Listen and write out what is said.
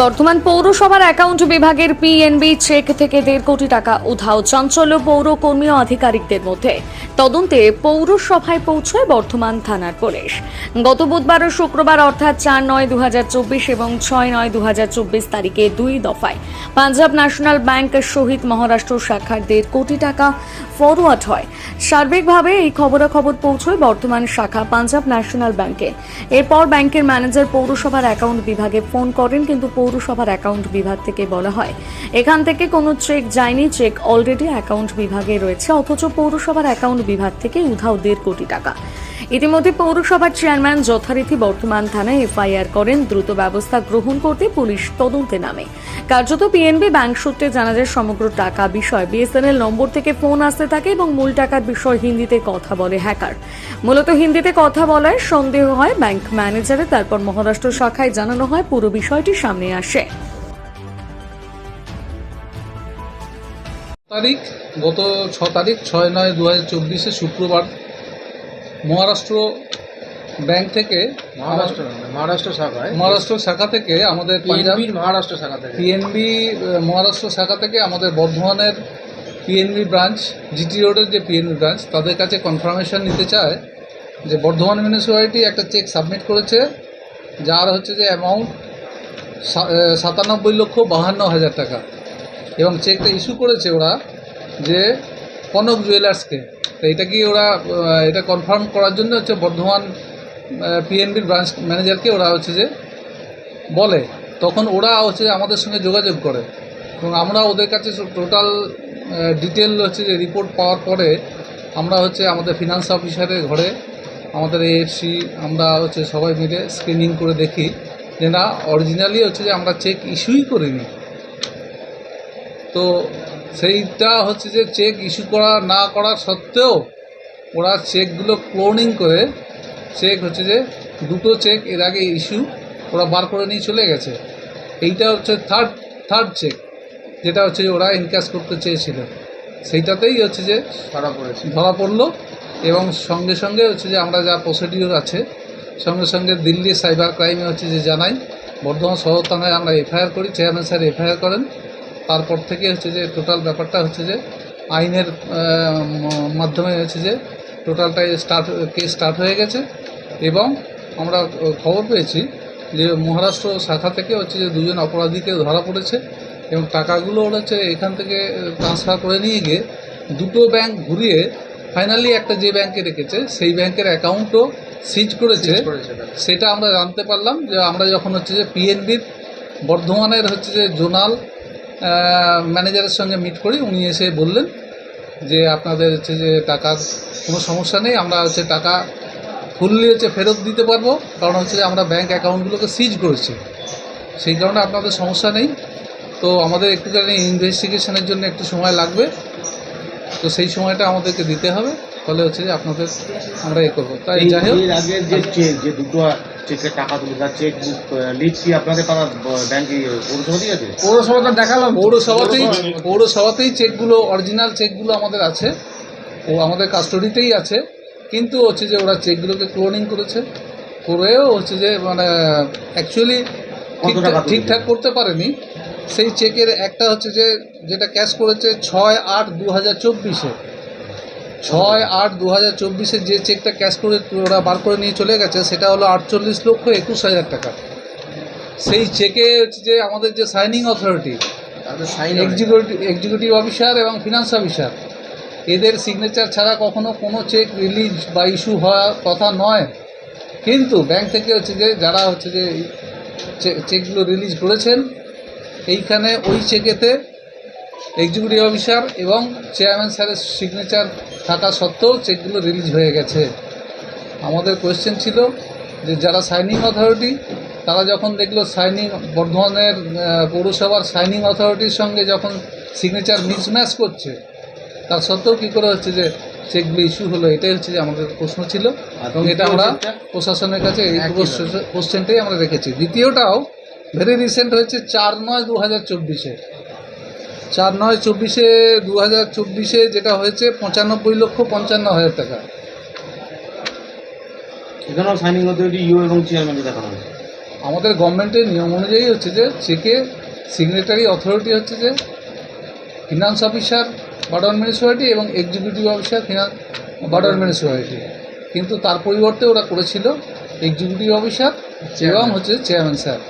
বর্তমান পৌরসভার অ্যাকাউন্ট বিভাগের পিএনবি চেক থেকে দেড় কোটি টাকা উধাও চাঞ্চল্য পৌর কর্মী ও আধিকারিকদের মধ্যে। তদন্তে পৌরসভায় পৌঁছয় বর্ধমান থানার পুলিশ। গত বুধবার ও শুক্রবার অর্থাৎ চার নয় দু এবং ছয় নয় দু তারিখে দুই দফায় পাঞ্জাব ন্যাশনাল ব্যাংক শহীদ মহারাষ্ট্র শাখার দেড় কোটি টাকা ফরওয়ার্ড হয়। সার্বিকভাবে এই খবরাখবর পৌঁছয় বর্তমান শাখা পাঞ্জাব ন্যাশনাল ব্যাংকে। এরপর ব্যাংকের ম্যানেজার পৌরসভার অ্যাকাউন্ট বিভাগে ফোন করেন কিন্তু পৌরসভার অ্যাকাউন্ট বিভাগ থেকে বলা হয়। এখান থেকে কোনো চেক যায়নি, চেক অলরেডি অ্যাকাউন্ট বিভাগে রয়েছে, অথচ পৌরসভার অ্যাকাউন্ট বিভাগ থেকে উধাও দেড় কোটি টাকা। ইতিমধ্যে পৌরসভার চেয়ারম্যান যথারীতি বর্তমান থানায় এফআইআর করেন। দ্রুত ব্যবস্থা গ্রহণ করতে পুলিশ তদন্তে নামে। কার্যত পিএনবি ব্যাংক সূত্রে জানা যায়, সমগ্র টাকা বিষয় বিএসএনএল নম্বর থেকে ফোন আসতে থাকে এবং মূল টাকার বিষয় হিন্দিতে কথা বলে হ্যাকার। মূলত হিন্দিতে কথা বলায় সন্দেহ হয় ব্যাংক ম্যানেজারে তারপর মহারাষ্ট্র শাখায় জানানো হয় পুরো বিষয়টি সামনে আসে। তারিখ, গত ছ তারিখ, ছয় নয় দু হাজার চব্বিশে শুক্রবার মহারাষ্ট্র ব্যাংক থেকে মহারাষ্ট্র মহারাষ্ট্র শাখায়। মহারাষ্ট্র শাখা থেকে আমাদের পাঞ্জাব পিএনবির মহারাষ্ট্র শাখা থেকে। পিএনবি মহারাষ্ট্র শাখা থেকে আমাদের বর্ধমানের পিএনবি ব্রাঞ্চ জিটি রোডের যে পিএনবি ব্রাঞ্চ তাদের কাছে কনফার্মেশন নিতে চায় যে বর্ধমান মিউনিসিপ্যালিটি একটা চেক সাবমিট করেছে যার হচ্ছে যে অ্যামাউন্ট সাতানব্বই লক্ষ বাহান্ন হাজার টাকা। এবং চেকটা ইস্যু করেছে ওরা যে কনক জুয়েলার্সকে তো এটা কি ওরা এটা কনফার্ম করার জন্য হচ্ছে বর্ধমান পিএনবির ব্রাঞ্চ ম্যানেজারকে ওরা হচ্ছে যে বলে। তখন ওরা হচ্ছে আমাদের সঙ্গে যোগাযোগ করে। এবং আমরা ওদের কাছে টোটাল ডিটেল হচ্ছে যে রিপোর্ট পাওয়ার পরে আমরা হচ্ছে আমাদের ফিনান্স অফিসারের ঘরে, আমাদের এএফসি আমরা হচ্ছে সবাই মিলে স্ক্রিনিং করে দেখি যে না অরিজিনালি হচ্ছে যে আমরা চেক ইস্যুই করিনি। তো সেইটা হচ্ছে যে চেক ইস্যু করা না করার সত্ত্বেও ওরা চেকগুলো ক্লোনিং করে চেক হচ্ছে যে দুটো চেক এর আগে ইস্যু ওরা বার করে নিয়ে চলে গেছে। এইটা হচ্ছে থার্ড থার্ড চেক যেটা হচ্ছে ওরা ইনক্যাশ করতে চেয়েছিল। সেইটাতেই হচ্ছে যে ধরা পড়েছে। ধরা পড়ল এবং সঙ্গে সঙ্গে হচ্ছে যে আমরা যা প্রসিডিওর আছে সঙ্গে সঙ্গে দিল্লি সাইবার ক্রাইমে হচ্ছে যে জানাই। বর্ধমান শহর থানায় আমরা এফআইআর করি চেয়ারম্যান স্যার এফআইআর করেন। তারপর থেকে হচ্ছে যে টোটাল ব্যাপারটা হচ্ছে যে আইনের মাধ্যমে হচ্ছে যে টোটালটাই স্টার্ট কেস স্টার্ট হয়ে গেছে এবং আমরা খবর পেয়েছি যে মহারাষ্ট্র শাখা থেকে হচ্ছে যে দুজন অপরাধীকে ধরা পড়েছে এবং টাকাগুলো হচ্ছে এখান থেকে ট্রান্সফার করে নিয়ে গিয়ে দুটো ব্যাংক ঘুরিয়ে ফাইনালি একটা যে ব্যাংকে রেখেছে সেই ব্যাংকের অ্যাকাউন্টও সিজ করেছে। সেটা আমরা জানতে পারলাম যে আমরা যখন হচ্ছে যে পিএনবির বর্ধমানের হচ্ছে যে জোনাল ম্যানেজারের সঙ্গে মিট করি। উনি এসে বললেন যে আপনাদের হচ্ছে যে টাকার কোনো সমস্যা নেই। আমরা হচ্ছে টাকা ফুললি হচ্ছে ফেরত দিতে পারব। কারণ হচ্ছে যে আমরা ব্যাঙ্ক অ্যাকাউন্টগুলোকে সিজ করেছি। সেই কারণে আপনাদের সমস্যা নেই। তো আমাদের একটুখানি ইনভেস্টিগেশনের জন্য একটু সময় লাগবে। তো সেই সময়টা আমাদেরকে দিতে হবে। ফলে হচ্ছে যে আপনাদের আমরা এ করব। তাই যাই হোক। আগে যে দুটো চেকের টাকা তুলে তার চেক বুক লিস্ট কি আপনাদের পাড়া ব্যাংকে পৌরসভা আছে দেখালাম পৌরসভাতেই পৌরসভাতেই চেকগুলো অরিজিনাল চেকগুলো আমাদের আছে। ও আমাদের কাস্টডিতেই আছে। কিন্তু হচ্ছে যে ওরা চেকগুলোকে ক্লোনিং করেছে। করেও হচ্ছে যে মানে অ্যাকচুয়ালি কত ঠিকঠাক করতে পারেনি। সেই চেকের একটা হচ্ছে যে যেটা ক্যাশ করেছে ছয় আট দু হাজার চব্বিশে। ছয় আট দু হাজার চব্বিশে যে চেকটা ক্যাশ করে ওরা বার করে নিয়ে চলে গেছে সেটা হলো আটচল্লিশ লক্ষ একুশ হাজার টাকা। সেই চেকে হচ্ছে যে আমাদের যে signing authority executive executive officer এবং ফিনান্স অফিসার এদের সিগনেচার ছাড়া কখনো কোনো চেক রিলিজ বা ইস্যু হওয়ার কথা নয়। কিন্তু ব্যাংক থেকে হচ্ছে যে যারা হচ্ছে যে চেকগুলো রিলিজ করেছেন এইখানে ওই চেকেতে এক্সিকিউটিভ অফিসার এবং চেয়ারম্যান স্যারের সিগনেচার থাকা সত্ত্বেও চেকগুলো রিলিজ হয়ে গেছে। আমাদের কোয়েশ্চেন ছিল যে যারা সাইনিং অথরিটি তারা যখন দেখল সাইনিং বর্ধমানের পৌরসভার সাইনিং অথরিটির সঙ্গে যখন সিগনেচার মিসম্যাচ করছে তার সত্ত্বেও কী করে হচ্ছে যে চেকগুলো ইস্যু হলো? এটাই হচ্ছে যে আমাদের প্রশ্ন ছিল। এবং এটা আমরা প্রশাসনের কাছে এই কোশ্চেনটাই আমরা রেখেছি। দ্বিতীয়টাও ভেরি রিসেন্ট হয়েছে চার নয় দু হাজার চব্বিশে। চার নয় চব্বিশে দু হাজার চব্বিশে যেটা হয়েছে পঁচানব্বই লক্ষ পঞ্চান্ন হাজার টাকা। এখানেও সাইনিং অথরিটি ইউ এবং চেয়ারম্যানকে দেখানো হয়েছে। আমাদের গভর্নমেন্টের নিয়ম অনুযায়ী হচ্ছে যে চেকে সিগনেটারি অথরিটি হচ্ছে যে ফিনান্স অফিসার বার্ডার মিউনিসিপ্যালিটি এবং এক্সিকিউটিভ অফিসার ফিনান্স বার্ডার মিউনিসিপ্যালিটি কিন্তু তার পরিবর্তে ওরা করেছিল এক্সিকিউটিভ অফিসার এবং হচ্ছে চেয়ারম্যান স্যার